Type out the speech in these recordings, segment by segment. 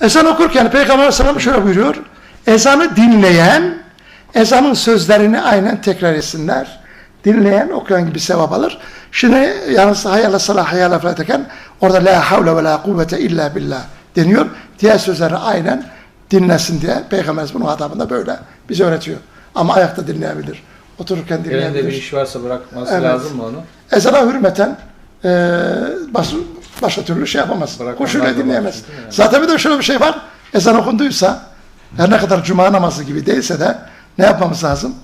Ezan okurken Peygamber Aleyhisselam şöyle buyuruyor. Ezanı dinleyen, ezanın sözlerini aynen tekrar etsinler. Dinleyen, okuyan gibi sevap alır. Şimdi yalnız hayala salah hayala derken orada la havle ve la kuvvete illa billah deniyor. Diğer sözleri aynen dinlesin diye Peygamberimiz bunun adabında böyle bize öğretiyor. Ama ayakta dinleyebilir. Otururken Elinde dinleyebilir. bir iş varsa bırakması Evet. lazım mı onu? Ezana hürmeten e, baş, başka türlü şey yapamaz. Koşuyla dinleyemez. yani. Zaten bir de şöyle bir şey var. Ezan okunduysa her ne kadar cuma namazı gibi değilse de ne yapmamız lazım?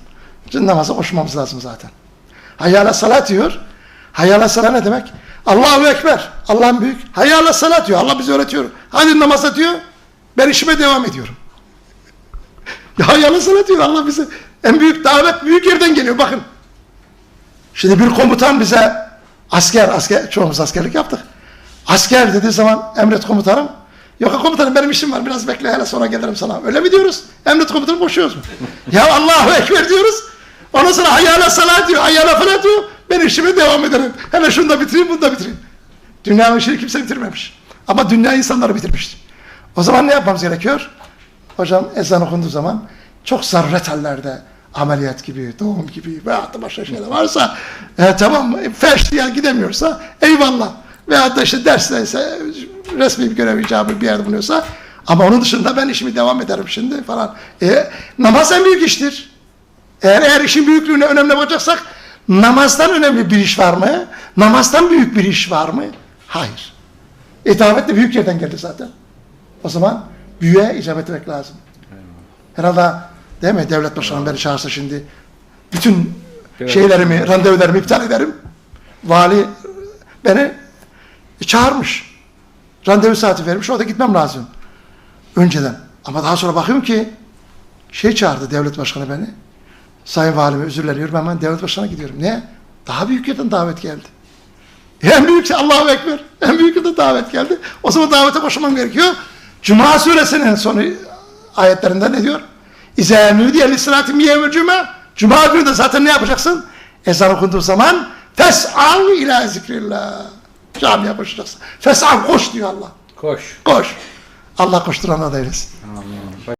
Cin namazı koşmamız lazım zaten. Hayyala salat diyor. Hayyala salat ne demek? Allahu Ekber. Allah'ın büyük. Hayyala salat diyor. Allah bize öğretiyor. Hadi namaza diyor. Ben işime devam ediyorum. Ya hayyala salat diyor Allah bize. En büyük davet büyük yerden geliyor bakın. Şimdi bir komutan bize asker, asker çoğumuz askerlik yaptık. Asker dediği zaman emret komutanım. Yok komutanım benim işim var biraz bekle hele sonra gelirim sana. Öyle mi diyoruz? Emret komutanım koşuyoruz mu? ya Allahu Ekber diyoruz. Ondan sonra hayyala salat diyor, hayyala falan diyor. Ben işime devam ederim. Hele şunu da bitireyim, bunu da bitireyim. Dünyanın işini kimse bitirmemiş. Ama dünya insanları bitirmiş. O zaman ne yapmamız gerekiyor? Hocam ezan okunduğu zaman çok zaruret hallerde ameliyat gibi, doğum gibi da başka şeyler varsa e, tamam feş diye gidemiyorsa eyvallah. Veyahut da işte dersteyse resmi bir görev icabı bir yerde bulunuyorsa ama onun dışında ben işimi devam ederim şimdi falan. E, namaz en büyük iştir. Eğer, eğer işin büyüklüğüne önemli bakacaksak namazdan önemli bir iş var mı? Namazdan büyük bir iş var mı? Hayır. E davet de büyük yerden geldi zaten. O zaman büyüğe icabet etmek lazım. Herhalde değil mi devlet başkanı beni çağırsa şimdi bütün şeylerimi, randevularımı iptal ederim. Vali beni çağırmış. Randevu saati vermiş. Orada gitmem lazım. Önceden. Ama daha sonra bakıyorum ki şey çağırdı devlet başkanı beni. Sayın valime özür diliyorum hemen devlet başkanına gidiyorum. Niye? Daha büyük yerden davet geldi. En büyük şey Allahu Ekber. En büyük yerden davet geldi. O zaman davete koşmam gerekiyor. Cuma suresinin sonu ayetlerinde ne diyor? İzâ nûdiye lissalâti miyevül cuma. Cuma günü de zaten ne yapacaksın? Ezan okunduğu zaman fes'av ila zikrillah. Camiye koşacaksın. Fes'av koş diyor Allah. Koş. Koş. Allah koşturanlar da eylesin. Amin.